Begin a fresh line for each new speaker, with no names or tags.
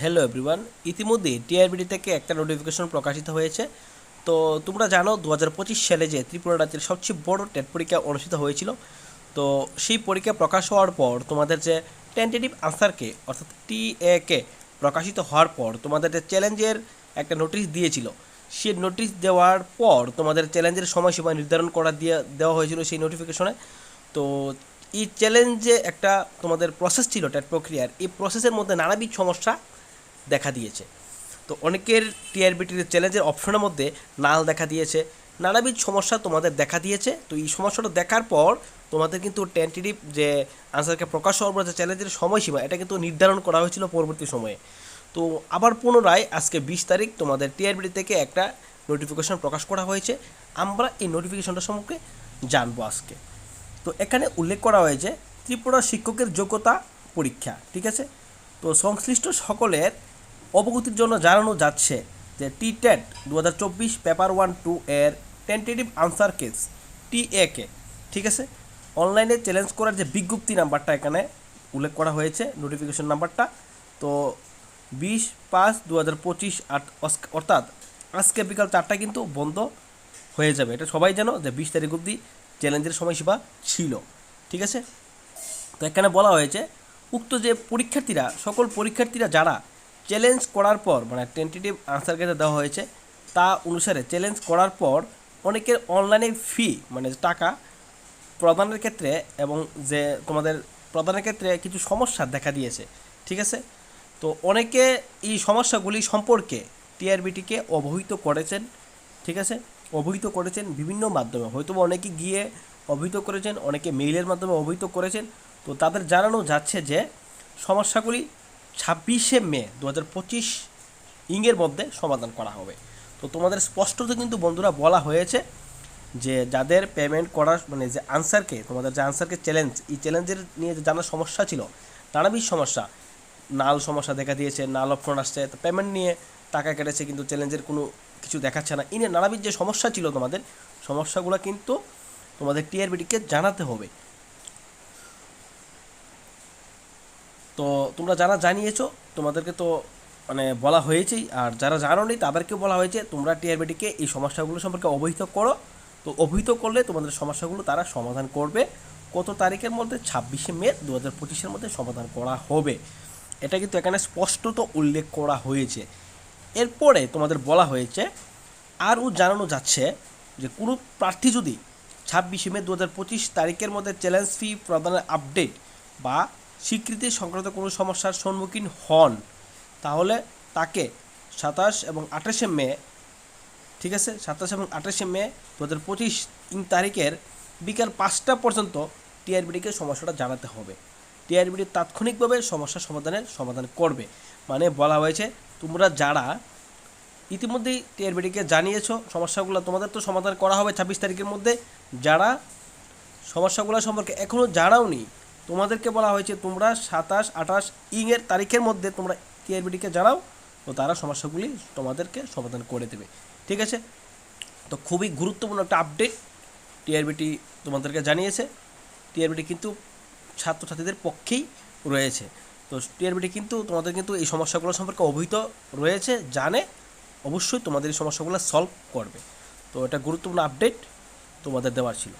Hello everyone ইতিমধ্যে টিআরবিডি থেকে একটা নোটিফিকেশন প্রকাশিত হয়েছে। তো তোমরা জানো দু হাজার পঁচিশ সালে যে ত্রিপুরা রাজ্যের সবচেয়ে বড় টেট পরীক্ষা অনুষ্ঠিত হয়েছিল। তো সেই পরীক্ষা প্রকাশ হওয়ার পর তোমাদের যে টেন্টেটিভ আনসারকে অর্থাৎ টি এ কে প্রকাশিত হওয়ার পর তোমাদের যে চ্যালেঞ্জের একটা নোটিশ দিয়েছিল, সেই নোটিশ দেওয়ার পর তোমাদের চ্যালেঞ্জের সময়সীমা নির্ধারণ করা দিয়ে দেওয়া হয়েছিল সেই নোটিফিকেশনে তো এই চ্যালেঞ্জে একটা তোমাদের প্রসেস ছিল টেট প্রক্রিয়ার। এই প্রসেসের মধ্যে নানাবিধ সমস্যা দেখা দিয়েছে। তো অনেকের টিআরবিটির চ্যালেঞ্জের অপশনের মধ্যে নাল দেখা দিয়েছে। নানাবিধ সমস্যা তোমাদের দেখা দিয়েছে। তো এই সমস্যাটা দেখার পর তোমাদের কিন্তু টেন্টেটিভ যে আনসারকে প্রকাশ হওয়ার যে চ্যালেঞ্জের সময়সীমা, এটা কিন্তু নির্ধারণ করা হয়েছিল পরবর্তী সময়ে। তো আবার পুনরায় আজকে বিশ তারিখ তোমাদের টিআরবিটি থেকে একটা নোটিফিকেশন প্রকাশ করা হয়েছে। আমরা এই নোটিফিকেশনটা সম্পর্কে জানব আজকে। তো এখানে উল্লেখ করা হয়েছে ত্রিপুরা শিক্ষকের যোগ্যতা পরীক্ষা, ঠিক আছে? তো সংশ্লিষ্ট সকলের অবগতির জন্য জানানো যাচ্ছে যে টি টেট দু হাজার চব্বিশ পেপার ওয়ান টু এর টেন্টেটিভ আনসার কেস টি এ কে, ঠিক আছে? অনলাইনে চ্যালেঞ্জ করার যে বিজ্ঞপ্তি নাম্বারটা এখানে উল্লেখ করা হয়েছে নোটিফিকেশন নাম্বারটা। তো বিশ পাঁচ দু হাজার পঁচিশ আট অর্থাৎ আজকে বিকাল চারটা কিন্তু বন্ধ হয়ে যাবে। এটা সবাই জানো যে বিশ তারিখ অবধি চ্যালেঞ্জের সময়সীমা ছিল, ঠিক আছে? তো এখানে বলা হয়েছে, উক্ত যে পরীক্ষার্থীরা, সকল পরীক্ষার্থীরা যারা চ্যালেঞ্জ করার পর মানে টেন্টেটিভ আনসার কেটে দেওয়া হয়েছে, তা অনুসারে চ্যালেঞ্জ করার পর অনেকের অনলাইনে ফি মানে টাকা প্রদানের ক্ষেত্রে এবং যে তোমাদের প্রদানের ক্ষেত্রে কিছু সমস্যা দেখা দিয়েছে, ঠিক আছে? তো অনেকে এই সমস্যাগুলি সম্পর্কে টিআরবিটিকে অবহিত করেছেন, ঠিক আছে? অবহিত করেছেন বিভিন্ন মাধ্যমে। হয়তো অনেকে গিয়ে অবহিত করেছেন, অনেকে মেইলের মাধ্যমে অবহিত করেছেন। তো তাদের জানানো যাচ্ছে যে, সমস্যাগুলি ছাব্বিশে মে দু হাজার পঁচিশ ইংয়ের মধ্যে সমাধান করা হবে। তো তোমাদের স্পষ্টত কিন্তু বন্ধুরা বলা হয়েছে যে যাদের পেমেন্ট করার মানে যে আনসারকে তোমাদের যে আনসারকে চ্যালেঞ্জ এই চ্যালেঞ্জের নিয়ে যে জানার সমস্যা ছিল নানাবিধ সমস্যা। নাল সমস্যা দেখা দিয়েছে, নাল অপশন আসছে, তো পেমেন্ট নিয়ে টাকা কেটেছে কিন্তু চ্যালেঞ্জের কোনো কিছু দেখাচ্ছে না। ইনি নানাবিধ যে সমস্যা ছিল তোমাদের, সমস্যাগুলো কিন্তু তোমাদের টিআরবিটিকে জানাতে হবে। তো তোমরা যারা জানিয়েছো, তোমাদেরকে তো মানে বলা হয়েছেই। আর যারা জানো নি, তাদেরকেও বলা হয়েছে, তোমরা টিআরবিটিকে এই সমস্যাগুলো সম্পর্কে অবহিত করো। তো অবহিত করলে তোমাদের সমস্যাগুলো তারা সমাধান করবে। কত তারিখের মধ্যে? ছাব্বিশে মে দু হাজার পঁচিশের মধ্যে সমাধান করা হবে। এটা কিন্তু এখানে স্পষ্টত উল্লেখ করা হয়েছে। এরপরে তোমাদের বলা হয়েছে, আরও জানানো যাচ্ছে যে কোনো প্রার্থী যদি ছাব্বিশে মে দু হাজার পঁচিশ তারিখের মধ্যে চ্যালেঞ্জ ফি প্রদানের আপডেট বা স্বীকৃতি সংক্রান্ত কোনো সমস্যার সম্মুখীন হন, তাহলে তাকে সাতাশ এবং আঠাশে মে, ঠিক আছে? সাতাশ এবং আঠাশে মে দু হাজার পঁচিশ তারিখের বিকাল পাঁচটা পর্যন্ত টিআরবিডিকে সমস্যাটা জানাতে হবে। টিআরবিডি তাৎক্ষণিকভাবে সমস্যা সমাধানের সমাধান করবে। মানে বলা হয়েছে, তোমরা যারা ইতিমধ্যেই টিআরবিডিকে জানিয়েছো, সমস্যাগুলো তোমাদের তো সমাধান করা হবে ছাব্বিশ তারিখের মধ্যে। যারা সমস্যাগুলো সম্পর্কে এখনও জানাওনি তোমাদেরকে বলা হয়েছে তোমরা সাতাশ, আঠাশ ইংয়ের তারিখের মধ্যে তোমরা টিআরবিডিকে জানাও, তো তারা সমস্যাগুলি তোমাদেরকে সমাধান করে দেবে। ঠিক আছে? তো খুবই গুরুত্বপূর্ণ একটা আপডেট টিআরবিটি তোমাদেরকে জানিয়েছে। টিআরবিটি কিন্তু ছাত্রছাত্রীদের পক্ষেই রয়েছে। তো টিআরবিটি কিন্তু তোমাদের কিন্তু এই সমস্যাগুলো সম্পর্কে অবহিত রয়েছে, জানে, অবশ্যই তোমাদের এই সমস্যাগুলো সলভ করবে। তো এটা গুরুত্বপূর্ণ আপডেট তোমাদের দেওয়ার ছিল।